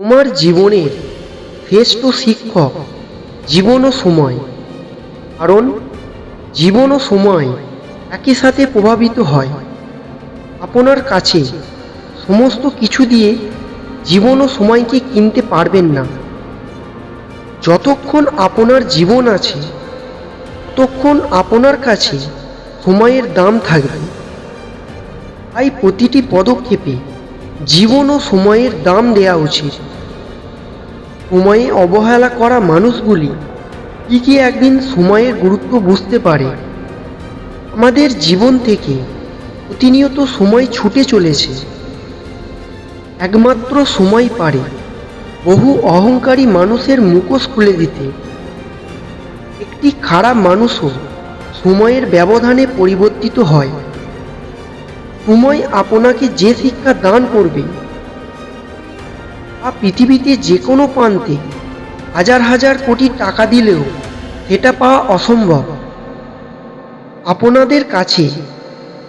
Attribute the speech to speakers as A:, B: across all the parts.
A: তোমার জীবনের শ্রেষ্ঠ শিক্ষক জীবন ও সময়। কারণ জীবন ও সময় একই সাথে প্রভাবিত হয়। আপনার কাছে সমস্ত কিছু দিয়ে জীবন ও সময়কে কিনতে পারবেন না। যতক্ষণ আপনার জীবন আছে, ততক্ষণ আপনার কাছে সময়ের দাম থাকবে। তাই প্রতিটি পদক্ষেপে জীবন ও সময়ের দাম দেওয়া উচিত। সময়ে অবহেলা করা মানুষগুলি কি কি একদিন সময়ের গুরুত্ব বুঝতে পারে? আমাদের জীবন থেকে প্রতিনিয়ত সময় ছুটে চলেছে। একমাত্র সময় পারে বহু অহংকারী মানুষের মুখোশ খুলে দিতে। একটি খারাপ মানুষও সময়ের ব্যবধানে পরিবর্তিত হয়। সময় আপনাকে যে শিক্ষা দান করবে, তা পৃথিবীতে যে কোনো প্রান্তে হাজার হাজার কোটি টাকা দিলেও সেটা পাওয়া অসম্ভব। আপনাদের কাছে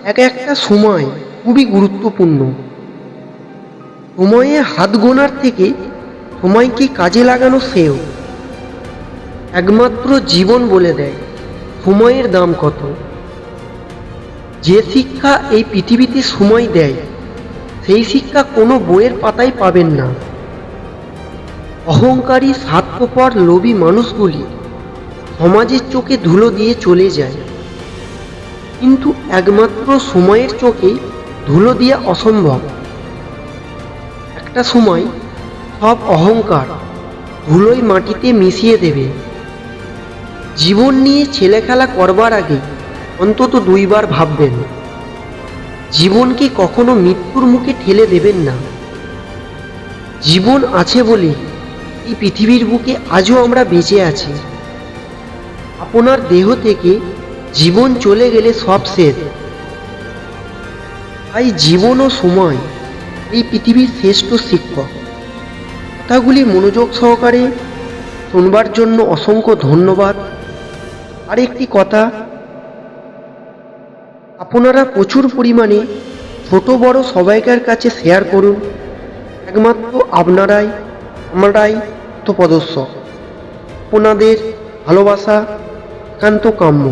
A: এক একটা সময় খুবই গুরুত্বপূর্ণ। সময়ে হাত গোনার থেকে সময়কে কাজে লাগানো সেও একমাত্র জীবন বলে দেয় সময়ের দাম কত? যে শিক্ষা এই পৃথিবীতে সময় দেয়, সেই শিক্ষা কোনো বইয়ের পাতায় পাবেন না। অহংকারী, স্বার্থপর, লোভী মানুষগুলি সমাজের চোখে ধুলো দিয়ে চলে যায়। কিন্তু একমাত্র সময়ের চোখে ধুলো দেওয়া অসম্ভব। একটা সময় সব অহংকার ধুলোই মাটিতে মিশিয়ে দেবে। জীবন নিয়ে ছেলে খেলা করবার আগে অন্তত দুইবার ভাববেন জীবনকে কখনো মৃত্যুর মুখে ঠেলে দেবেন না? জীবন আছে বলে এই পৃথিবীর বুকে আজও আমরা বেঁচে আছি। আপনার দেহ থেকে জীবন চলে গেলে সব শেষ। তাই জীবন ও সময় এই পৃথিবীর শ্রেষ্ঠ শিক্ষক। কথাগুলি মনোযোগ সহকারে শুনবার জন্য অসংখ্য ধন্যবাদ। আর একটি কথা আপনারা প্রচুর পরিমাণে ছোট বড় সবাইকার কাছে শেয়ার করুন। একমাত্র আপনারাই, আমরাই তো পদস্য আপনাদের ভালোবাসা একান্ত কাম্য।